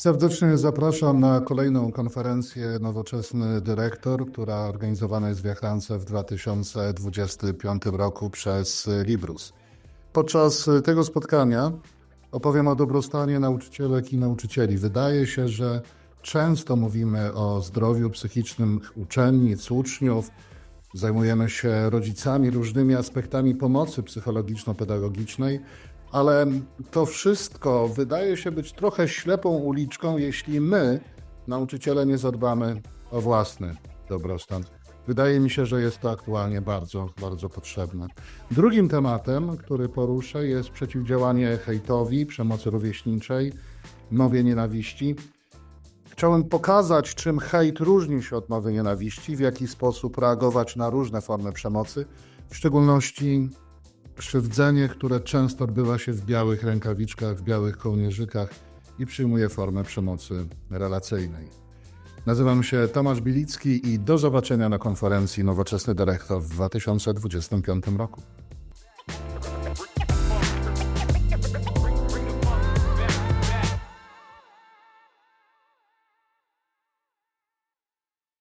Serdecznie zapraszam na kolejną konferencję Nowoczesny Dyrektor, która organizowana jest w Jachrance w 2025 roku przez Librus. Podczas tego spotkania opowiem o dobrostanie nauczycielek i nauczycieli. Wydaje się, że często mówimy o zdrowiu psychicznym uczennic, uczniów, zajmujemy się rodzicami, różnymi aspektami pomocy psychologiczno-pedagogicznej, ale to wszystko wydaje się być trochę ślepą uliczką, jeśli my, nauczyciele, nie zadbamy o własny dobrostan. Wydaje mi się, że jest to aktualnie bardzo, bardzo potrzebne. Drugim tematem, który poruszę, jest przeciwdziałanie hejtowi, przemocy rówieśniczej, mowie nienawiści. Chciałem pokazać, czym hejt różni się od mowy nienawiści, w jaki sposób reagować na różne formy przemocy, w szczególności krzywdzenie, które często odbywa się w białych rękawiczkach, w białych kołnierzykach i przyjmuje formę przemocy relacyjnej. Nazywam się Tomasz Bilicki i do zobaczenia na konferencji Nowoczesny Dyrektor w 2025 roku.